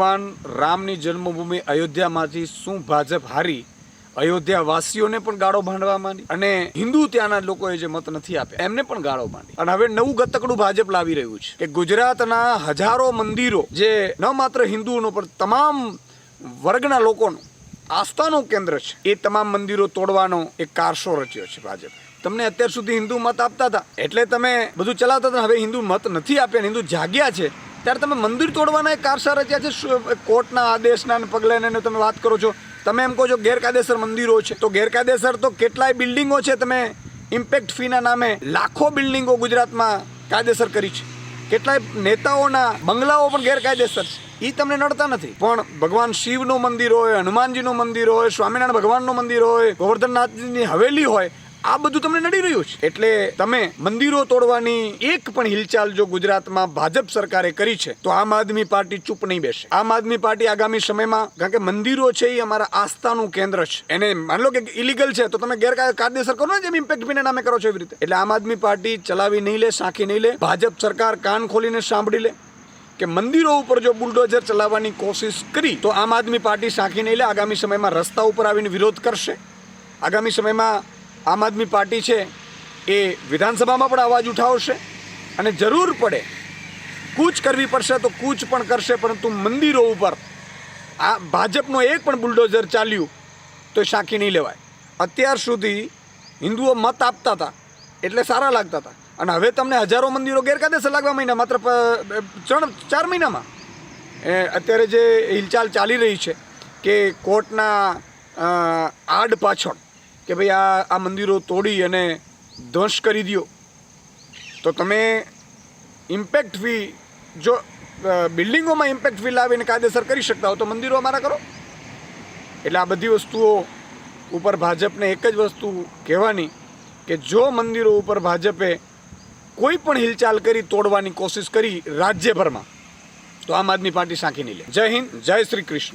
ભગવાન રામની જન્મભૂમિ અયોધ્યામાંથી શું ભાજપ હારી અયોધ્યા વાસીઓને પણ ગાળો ભાંડવા માંડી અને હિન્દુ ત્યાંના લોકોએ જે મત નથી આપ્યા, એમને પણ ગાળો માંડી. અને હવે નવું ગતકડું ભાજપ લાવી રહ્યું છે કે ગુજરાતના હજારો મંદિરો જે ન માત્ર હિન્દુઓનો પણ તમામ વર્ગના લોકોનું આસ્થાનું કેન્દ્ર છે, એ તમામ મંદિરો તોડવાનો એક કારસો રચ્યો છે ભાજપ. તમને અત્યાર સુધી હિન્દુ મત આપતા હતા, એટલે તમે બધું ચલાવતા હતા, હવે હિન્દુ મત નથી આપ્યા, હિન્દુ જાગ્યા છે ત્યારે તમે મંદિર તોડવાના એક કારસા રચ્યા છે કોર્ટના આદેશના પગલે તમે વાત કરો છો? તમે એમ કહો છો ગેરકાયદેસર મંદિરો છે. તો ગેરકાયદેસર તો કેટલાય બિલ્ડિંગો છે તમે ઇમ્પેક્ટ ફીના નામે લાખો બિલ્ડિંગો ગુજરાતમાં કાયદેસર કરી છે. કેટલાય નેતાઓના બંગલાઓ પણ ગેરકાયદેસર છે. એ તમને નડતા નથી. પણ ભગવાન શિવનું મંદિર હોય, હનુમાનજીનું મંદિર હોય, સ્વામિનારાયણ ભગવાનનું મંદિર હોય, ગોવર્ધનનાથજીની હવેલી હોય આ બધું તમને નડી રહ્યું છે. એટલે તમે મંદિરો તોડવાની એક પણ હિલચાલ જો ગુજરાતમાં ભાજપ સરકારે કરી છે, તો આમ આદમી પાર્ટી ચૂપ નહીં બેસે. આમ આદમી પાર્ટી આગામી સમયમાં, કારણ કે મંદિરો છે એ અમારા આસ્થાનું કેન્દ્ર છે. એને માની લો કે ઇલીગલ છે, તો તમે ગેરકાયદેસર કરો ને જેમ ઇમ્પેક્ટ ફીના નામે કરો છો એવી રીતે. એટલે આમ આદમી પાર્ટી ચલાવી નહીં લે, સાંખી નહીં લે, ભાજપ સરકાર કાન ખોલીને સાંભળી લે કે મંદિરો ઉપર જો બુલડોઝર ચલાવવાની કોશિશ કરી, તો આમ આદમી પાર્ટી સાંખી નહીં લે, આગામી સમયમાં રસ્તા ઉપર આવીને વિરોધ કરશે. આગામી સમયમાં આમ આદમી પાર્ટી છે એ વિધાનસભામાં પણ અવાજ ઉઠાવશે અને જરૂર પડે કૂચ કરવી પડશે તો કૂચ પણ કરશે, પરંતુ મંદિરો ઉપર આ ભાજપનો એક પણ બુલડોઝર ચાલ્યું તો એ નહીં લેવાય. અત્યાર સુધી હિન્દુઓ મત આપતા હતા, એટલે સારા લાગતા હતા. અને હવે તમને હજારો મંદિરો ગેરકાયદેસર લાગવા મહિના માત્ર ત્રણ ચાર મહિનામાં. અત્યારે જે હિલચાલ ચાલી રહી છે કે કોર્ટના આડ પાછળ કે ભાઈ આ આ મંદિરો તોડી અને ધ્વંસ કરી દો તો તમે ઇમ્પેક્ટ ફી જો બિલ્ડિંગોમાં ઇમ્પેક્ટ ફી લાવીને કાયદેસર કરી શકતા હો, તો મંદિરો અમારા કરો. એટલે આ બધી વસ્તુઓ ઉપર ભાજપને એક જ વસ્તુ કહેવાની કે જો મંદિરો ઉપર ભાજપે કોઈ પણ હિલચાલ કરી તોડવાની કોશિશ કરી રાજ્યભરમાં, તો આમ આદમી પાર્ટી સાંખી નહીં લે. જય હિન્દ, જય શ્રી કૃષ્ણ.